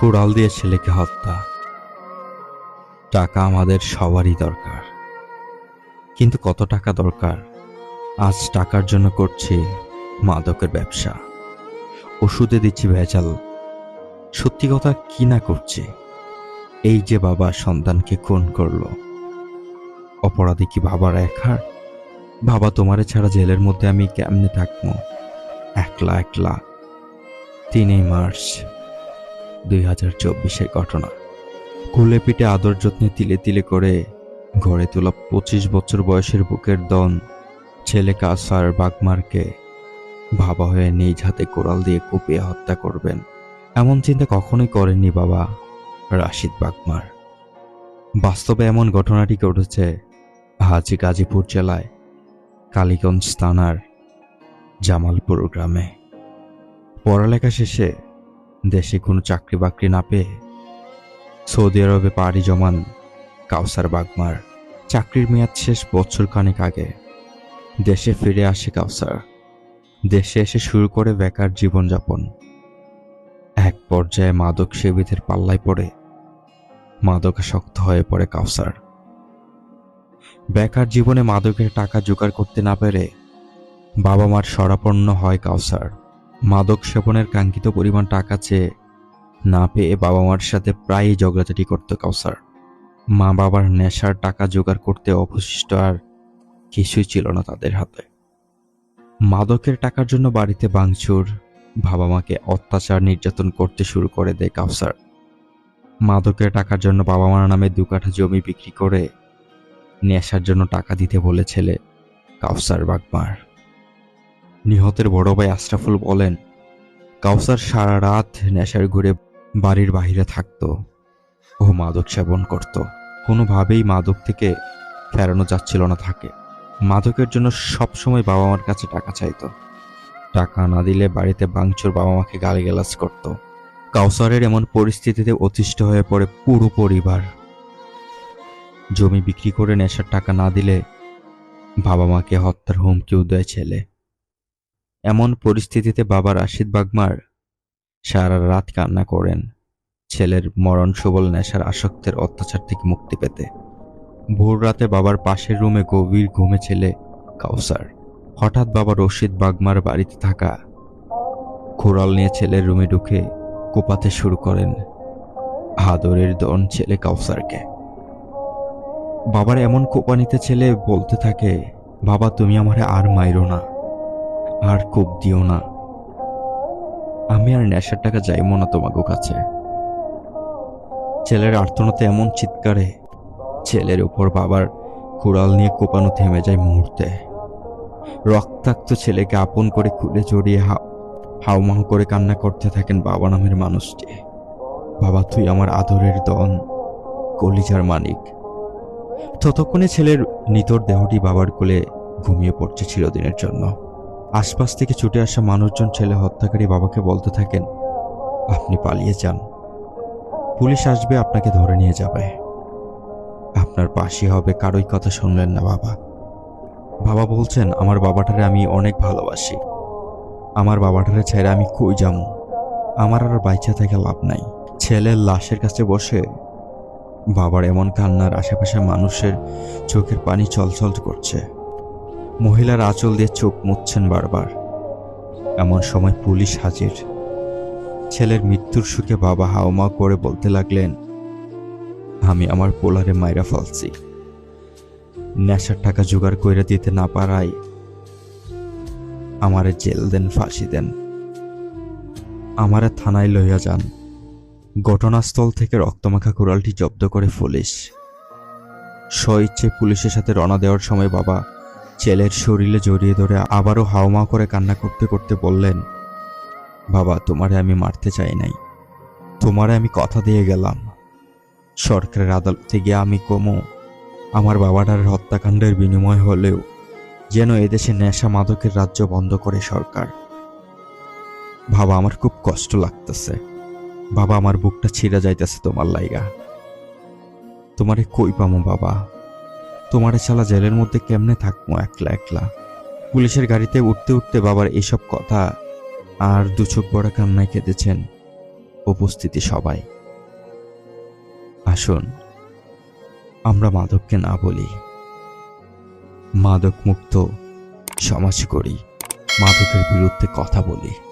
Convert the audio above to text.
কুড়াল দিয়ে ছেলেকে হত্যা। টাকা আমাদের সবারই দরকার। কিন্তু কত টাকা দরকার? আজ টাকার জন্য করছি মাদকের ব্যবসা। ওষুধে দিচ্ছি ভেজাল। সত্যি কথা কি না করছি? এই যে বাবা সন্তানকে খুন করল। অপরাধী কি বাবার একার বাবা, তোমারে ছাড়া জেলের মধ্যে আমি কেমনে থাকব? একলা একলা। তিনই মার্চ দুই হাজার চব্বিশের ঘটনা। কুলে পিঠে আদর যত্নে তিলে তিলে করে গড়ে তোলা পঁচিশ বছর বয়সের বুকের দন ছেলে কাসার বাগমারকে ভাবা হয়ে নিজ হাতে কোড়াল দিয়ে কুপিয়ে হত্যা করবেন। এমন চিন্তা কখনোই করেননি বাবা রাশিদ বাগমার। বাস্তবে এমন ঘটনাটি ঘটেছে হাজি গাজীপুর জেলায়। কালীগঞ্জ থানার জামালপুর গ্রামে। পড়ালেখা শেষে দেশে কোনো চাকরি বাকরি না পেয়ে সৌদি আরবে পাড়ি জমান কাউসার বাগমার। চাকরির মেয়াদ শেষ বছর খানেক আগে দেশে ফিরে আসে কাউসার। দেশে এসে শুরু করে বেকার জীবনযাপন। এক পর্যায়ে মাদক সেবীদের পাল্লায় পড়ে মাদকাসক্ত হয়ে পড়ে কাউসার। বেকার জীবনে মাদকের টাকা জোগাড় করতে না পেরে বাবা মার সরাপন্ন হয় কাউসার। মাদক সেবনের কাঙ্ক্ষিত পরিমাণ টাকা চেয়ে না পেয়ে বাবা মার সাথে প্রায়ই ঝগড়াঝাটি করত কাউসার। মা বাবার নেশার টাকা জোগাড় করতে অবশিষ্ট আর কিছুই ছিল না তাদের হাতে। মাদকের টাকার জন্য বাড়িতে ভাঙচুর বাবা মাকে অত্যাচার নির্যাতন করতে শুরু করে দেয় কাউসার। মাদকের টাকার জন্য বাবা মার নামে দু কাঠা জমি বিক্রি করে নেশার জন্য টাকা দিতে বলে ছেলে কাউসার বাগমার। নিহতের বড় ভাই আশরাফুল বলেন, কাউসার সারা রাত নেশার ঘুরে বাড়ির বাইরে থাকতো ও মাদক সেবন করত। কোনোভাবেই মাদক থেকে ফেরানো যাচ্ছিল না থাকে মাদকের জন্য সবসময় বাবা মার কাছে টাকা চাইতো। টাকা না দিলে বাড়িতে বাংচুর বাবা মাকে গালিগালাজ করত। কাউসারের এমন পরিস্থিতিতে অতিষ্ঠ হয়ে পড়ে পুরো পরিবার। জমি বিক্রি করে নেশার টাকা না দিলে বাবা মাকে হত্যার হুমকিও দেয় ছেলে। এমন পরিস্থিতিতে বাবা রাশিদ বাগমার সারা রাত কান্না করেন। ছেলের মরণ সবল নেশার আসক্তের অত্যাচার থেকে মুক্তি পেতে। ভোর রাতে বাবার পাশের রুমে গভীর ঘুমে ছেলে কাউসার। হঠাৎ বাবা রশিদ বাগমার বাড়িতে থাকা খোরাল নিয়ে ছেলের রুমে ঢুকে কোপাতে শুরু করেন। আদরের দন ছেলে কাউসারকে। বাবার এমন কোপানিতে ছেলে বলতে থাকে, বাবা, তুমি আমারে আর মাইরো না, আর কোপ দিও না। আমি আর নেশার টাকা যাইব না তোমাকে কাছে। ছেলের আর্তনাতে এমন চিৎকারে ছেলের উপর বাবার কুড়াল নিয়ে কোপানো থেমে যায় মুহূর্তে। রক্তাক্ত ছেলেকে আপন করে খুলে জড়িয়ে হা হাউমাউ করে কান্না করতে থাকেন বাবা নামের মানুষটি। বাবা, তুই আমার আদরের দন কলিজার মানিক ততক্ষণে ছেলের নিতর দেহটি বাবার কোলে ঘুমিয়ে পড়ছে চিরদিনের জন্য। আশপাশ থেকে ছুটে আসা মানুষজন ছেলে হত্যাকারী বাবাকে বলতে থাকেন, আপনি পালিয়ে যান। পুলিশ আসবে, আপনাকে ধরে নিয়ে যাবে। আপনার পাশে হবে, কারোই কথা শুনলেন না বাবা। বাবা বলছেন, আমার বাবাটারে আমি অনেক ভালোবাসি। আমার বাবাটারে ছেড়ে আমি কই যাম আমার আর বাইচা থেকে লাভ নাই। ছেলের লাশের কাছে বসে বাবার এমন কান্নার আশেপাশে মানুষের চোখের পানি চলচল করছে। মহিলার আঁচল দিয়ে চোখ মুছছেন বারবার। এমন সময় পুলিশ হাজির। ছেলের মৃত্যুর সুখে বাবা হাওমা করে বলতে লাগলেন, আমি আমার পোলারে মাইরা ফলছি। নেশার টাকা জোগাড় কইরা দিতে না পারাই আমারে জেল দেন, ফাঁসি দেন। আমারে থানায় লইয়া যান। ঘটনাস্থল থেকে রক্তমাখা কুড়ালটি জব্দ করে পুলিশ। স্বইচ্ছে পুলিশের সাথে রওনা দেওয়ার সময় বাবা ছেলের শরীরে জড়িয়ে ধরে আবারও হাওমা করে কান্না করতে করতে বললেন, বাবা, তোমারে আমি মারতে চাই নাই। তোমারে আমি কথা দিয়ে গেলাম। সরকারের আদালতে গিয়ে আমি কমো। আমার বাবাটার হত্যাকাণ্ডের বিনিময় হলেও যেন এদেশে নেশা মাদকের রাজ্য বন্ধ করে সরকার। বাবা, আমার খুব কষ্ট লাগতেছে। বাবা, আমার বুকটা ছিঁড়া যাইতেছে তোমার লাইগা। তোমারে কই পামো বাবা? তোমারে শালা জেলের মধ্যে কেমনে থাকব একলা একলা? পুলিশের গাড়িতে উঠতে উঠতে বাবার এসব কথা আর দু চোখ বড় কান্নায় কেঁদেছেন উপস্থিতি সবাই। আসুন, আমরা মাদককে না বলি মাদক মুক্ত সমাজ করি, মাদকের বিরুদ্ধে কথা বলি।